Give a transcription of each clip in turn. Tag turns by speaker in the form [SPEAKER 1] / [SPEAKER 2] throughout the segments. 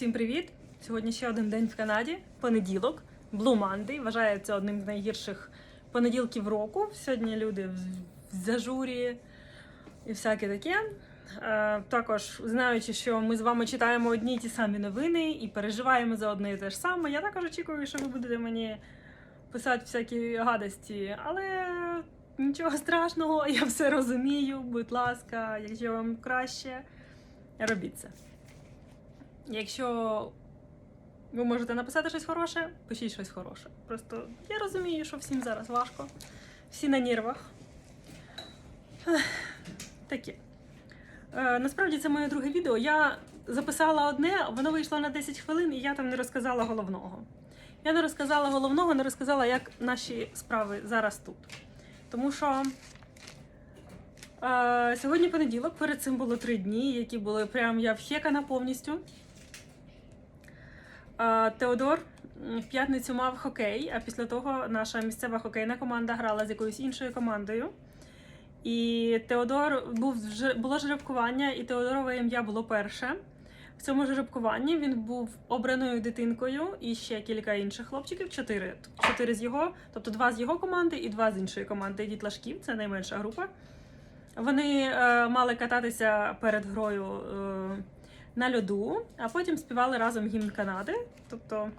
[SPEAKER 1] Всім привіт! Сьогодні ще один день в Канаді. Понеділок, Blue Monday. Вважається одним з найгірших понеділків року. Сьогодні люди в зажурі і всяке таке. Е, також знаючи, що ми з вами читаємо одні й ті самі новини і переживаємо за одне і те ж саме. Я також очікую, що ви будете мені писати всякі гадості, але нічого страшного, я все розумію. Будь ласка, якщо вам краще, робіть це. Якщо ви можете написати щось хороше, пишіть щось хороше. Просто я розумію, що всім зараз важко. Всі на нервах. Таке. Е, насправді це моє друге відео. Я записала одне, воно вийшло на 10 хвилин, і я там не розказала головного. Я не розказала головного, не розказала, як наші справи зараз тут. Тому що е, сьогодні понеділок, перед цим було три дні, які були прям я вхекана повністю. Теодор в п'ятницю мав хокей, а після того наша місцева хокейна команда грала з якоюсь іншою командою. І Теодор був було жеребкування, і Теодорове ім'я було перше. В цьому жеребкуванні він був обраною дитинкою і ще кілька інших хлопчиків. Чотири. Чотири з його, тобто два з його команди і два з іншої команди дітлашків. Це найменша група. Вони е, мали кататися перед грою е, на льоду, а потім співали разом гімн Канади. Тобто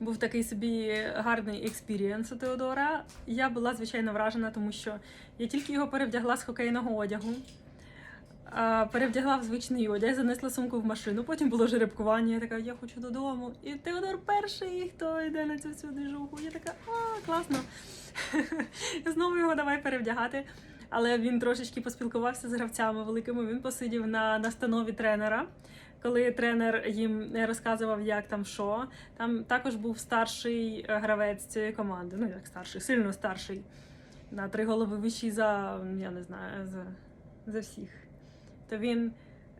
[SPEAKER 1] був такий собі гарний експірієнс у Теодора. Я була звичайно вражена, тому що я тільки його перевдягла з хокейного одягу. Перевдягла в звичний одяг, занесла сумку в машину, потім було жеребкування. Я така, я хочу додому. І Теодор перший, хто йде на цю всю движуху. Я така, а, класно. Знову його давай перевдягати. Але він трошечки поспілкувався з гравцями великими. Він посидів на настанові тренера, коли тренер їм розказував, як там що. Там також був старший е, гравець цієї команди. Ну як старший, сильно старший. На три голови вищий за я не знаю, за, за всіх. То він.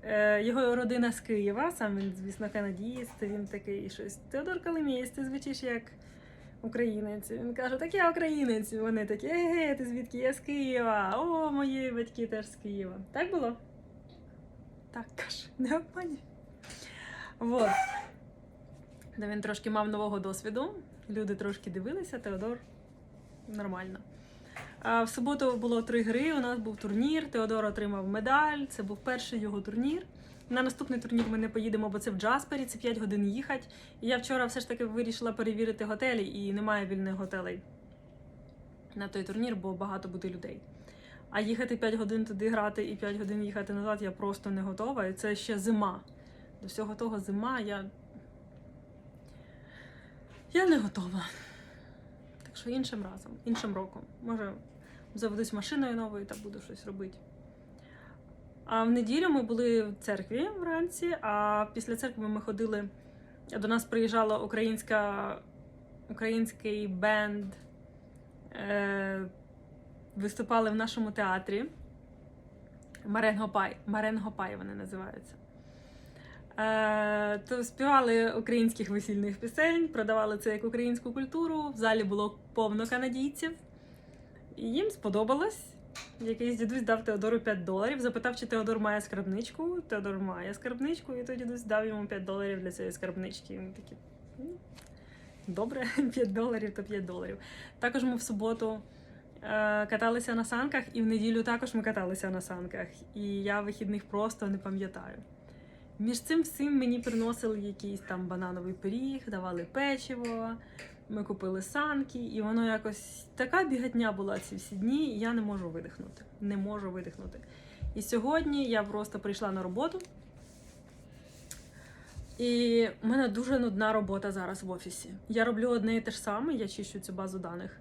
[SPEAKER 1] е, Його родина з Києва, сам він, звісно, канадієць, то він такий щось. Теодор Калимєєць, ти звучиш як українець. Він каже, так я українець. Вони такі, еге, ти звідки? Я з Києва. О, мої батьки теж з Києва. Так було? Так, каже, не обманюй. Вот. Де він трошки мав нового досвіду. Люди трошки дивилися, Теодор нормально. А в суботу було три гри. У нас був турнір. Теодор отримав медаль. Це був перший його турнір. На наступний турнір ми не поїдемо, бо це в Джаспері, це 5 годин їхати. І я вчора все ж таки вирішила перевірити готелі, і немає вільних готелей на той турнір, бо багато буде людей. А їхати 5 годин туди грати і 5 годин їхати назад я просто не готова. І це ще зима. До всього того зима я. Я не готова. Так що іншим разом, іншим роком. Може, заведусь машиною новою та буду щось робити. А в неділю ми були в церкві вранці, а після церкви ми ходили. До нас приїжджала українська, український бенд. Е, виступали в нашому театрі. Маренгопай. Маренгопай вони називаються. Е, то співали українських весільних пісень, продавали це як українську культуру. В залі було повно канадійців. І їм сподобалось. Якийсь дідусь дав Теодору 5 доларів, запитав, чи Теодор має скарбничку. Теодор має скарбничку, і той дідусь дав йому 5 доларів для цієї скарбнички. І ми такі, «Ну, добре, 5 доларів то 5 доларів. Також ми в суботу е, каталися на санках, і в неділю також ми каталися на санках. І я вихідних просто не пам'ятаю. Між цим всім мені приносили якийсь там банановий пиріг, давали печиво. Ми купили санки, і воно якось така бігатня була ці всі дні, і я не можу видихнути. Не можу видихнути. І сьогодні я просто прийшла на роботу. І в мене дуже нудна робота зараз в офісі. Я роблю одне і те ж саме, я чищу цю базу даних.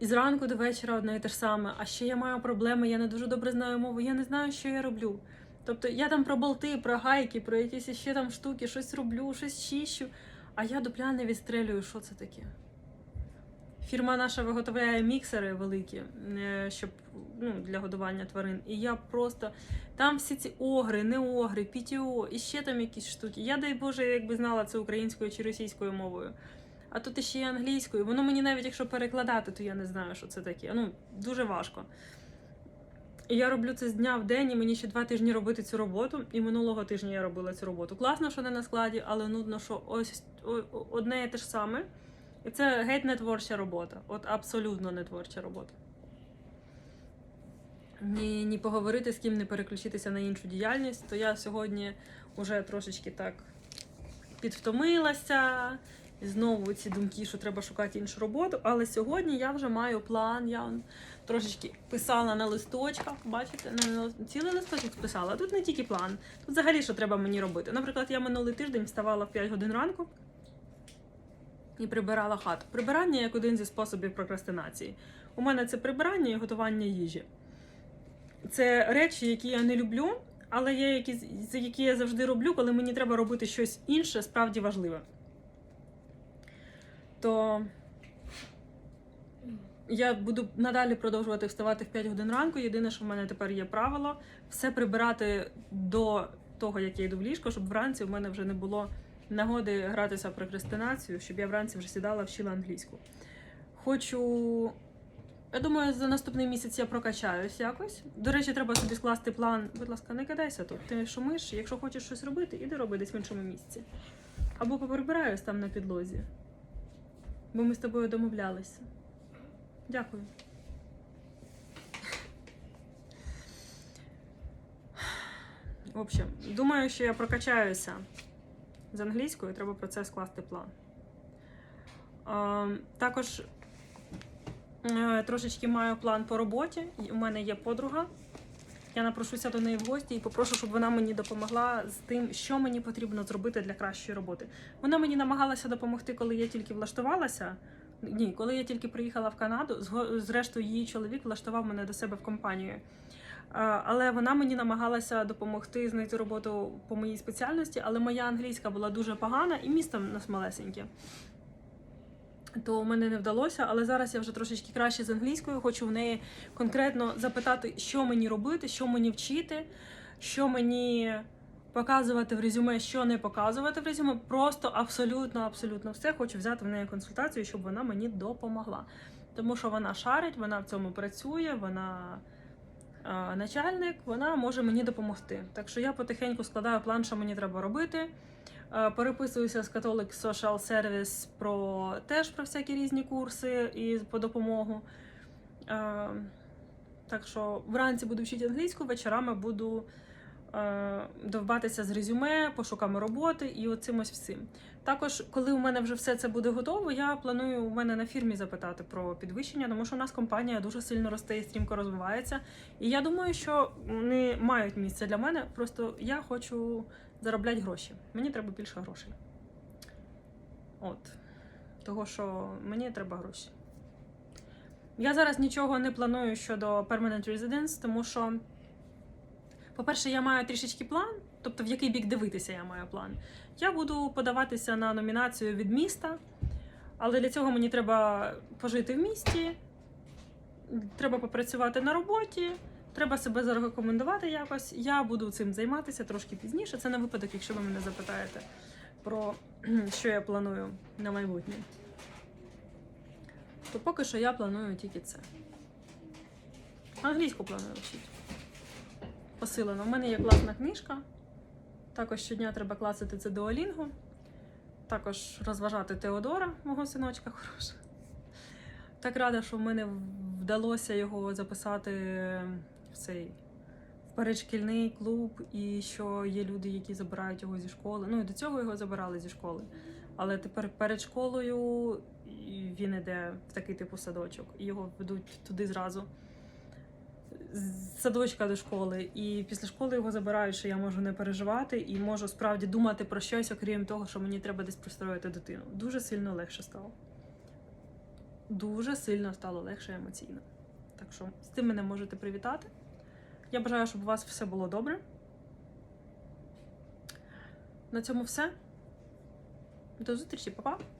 [SPEAKER 1] І зранку до вечора одне і те ж саме. А ще я маю проблеми, я не дуже добре знаю мову, я не знаю, що я роблю. Тобто я там про болти, про гайки, про якісь ще там штуки, щось роблю, щось чищу. А я дупля не відстрелюю, що це таке. Фірма наша виготовляє міксери великі, е, щоб ну, для годування тварин. І я просто там всі ці огри, не огри, пітіо, і ще там якісь штуки. Я, дай Боже, якби знала це українською чи російською мовою. А тут іще й англійською. Воно мені навіть якщо перекладати, то я не знаю, що це таке. Ну, дуже важко. І я роблю це з дня в день, і мені ще два тижні робити цю роботу. І минулого тижня я робила цю роботу. Класно, що не на складі, але нудно, що ось одне і те ж саме. І це геть не творча робота. От абсолютно не творча робота. Ні, ні поговорити з ким, не переключитися на іншу діяльність, то я сьогодні вже трошечки так підвтомилася. Знову ці думки, що треба шукати іншу роботу. Але сьогодні я вже маю план. Я трошечки писала на листочках. Бачите, на цілий листочок списала. Тут не тільки план. Тут взагалі що треба мені робити. Наприклад, я минулий тиждень вставала в 5 годин ранку і прибирала хату. Прибирання як один зі способів прокрастинації. У мене це прибирання і готування їжі. Це речі, які я не люблю, але є які, які я завжди роблю, коли мені треба робити щось інше, справді важливе. То я буду надалі продовжувати вставати в 5 годин ранку. Єдине, що в мене тепер є правило, все прибирати до того, як я йду в ліжко, щоб вранці в мене вже не було нагоди гратися в прокрастинацію, щоб я вранці вже сідала, вчила англійську. Хочу. Я думаю, за наступний місяць я прокачаюсь якось. До речі, треба собі скласти план. Будь ласка, не кидайся тут. Ти шумиш, якщо хочеш щось робити, іди роби десь в іншому місці. Або поприбираюсь там на підлозі. Бо ми з тобою домовлялися. Дякую. В общем, думаю, що я прокачаюся з англійською, треба про це скласти план. Ем, також е, трошечки маю план по роботі. У мене є подруга. Я напрошуся до неї в гості і попрошу, щоб вона мені допомогла з тим, що мені потрібно зробити для кращої роботи. Вона мені намагалася допомогти, коли я тільки влаштувалася. Ні, коли я тільки приїхала в Канаду, зрештою, її чоловік влаштував мене до себе в компанію. Але вона мені намагалася допомогти знайти роботу по моїй спеціальності, але моя англійська була дуже погана і місто в нас малесеньке. То в мене не вдалося, але зараз я вже трошечки краще з англійською. Хочу в неї конкретно запитати, що мені робити, що мені вчити, що мені показувати в резюме, що не показувати в резюме. Просто абсолютно, абсолютно все. Хочу взяти в неї консультацію, щоб вона мені допомогла. Тому що вона шарить, вона в цьому працює, вона е, начальник, вона може мені допомогти. Так що я потихеньку складаю план, що мені треба робити. Е, Переписуюся з Catholic Social Service про теж про всякі різні курси і по допомогу. Е, Так що вранці буду вчити англійську, вечорами буду довбатися з резюме, пошуками роботи і оцим ось всім. Також, коли у мене вже все це буде готово, я планую у мене на фірмі запитати про підвищення, тому що у нас компанія дуже сильно росте і стрімко розвивається. І я думаю, що вони мають місце для мене. Просто я хочу заробляти гроші. Мені треба більше грошей. От. Того, що мені треба гроші. Я зараз нічого не планую щодо Permanent Residence, тому що, по-перше, я маю трішечки план, тобто в який бік дивитися я маю план. Я буду подаватися на номінацію від міста, але для цього мені треба пожити в місті, треба попрацювати на роботі, треба себе зарекомендувати якось. Я буду цим займатися трошки пізніше. Це на випадок, якщо ви мене запитаєте про що я планую на майбутнє. То поки що я планую тільки це. Англійську планую вчити. Посилено. У мене є класна книжка. Також щодня треба класити це Duolingo. Також розважати Теодора, мого синочка хорошого. Так рада, що в мене вдалося його записати в цей в передшкільний клуб, і що є люди, які забирають його зі школи. Ну і до цього його забирали зі школи. Але тепер перед школою він іде в такий типу садочок, і його ведуть туди зразу. Садочка до школи, і після школи його забирають, що я можу не переживати і можу справді думати про щось, окрім того, що мені треба десь пристроїти дитину. Дуже сильно легше стало. Дуже сильно стало легше емоційно. Так що з тим мене можете привітати. Я бажаю, щоб у вас все було добре. На цьому все. До зустрічі, па-па!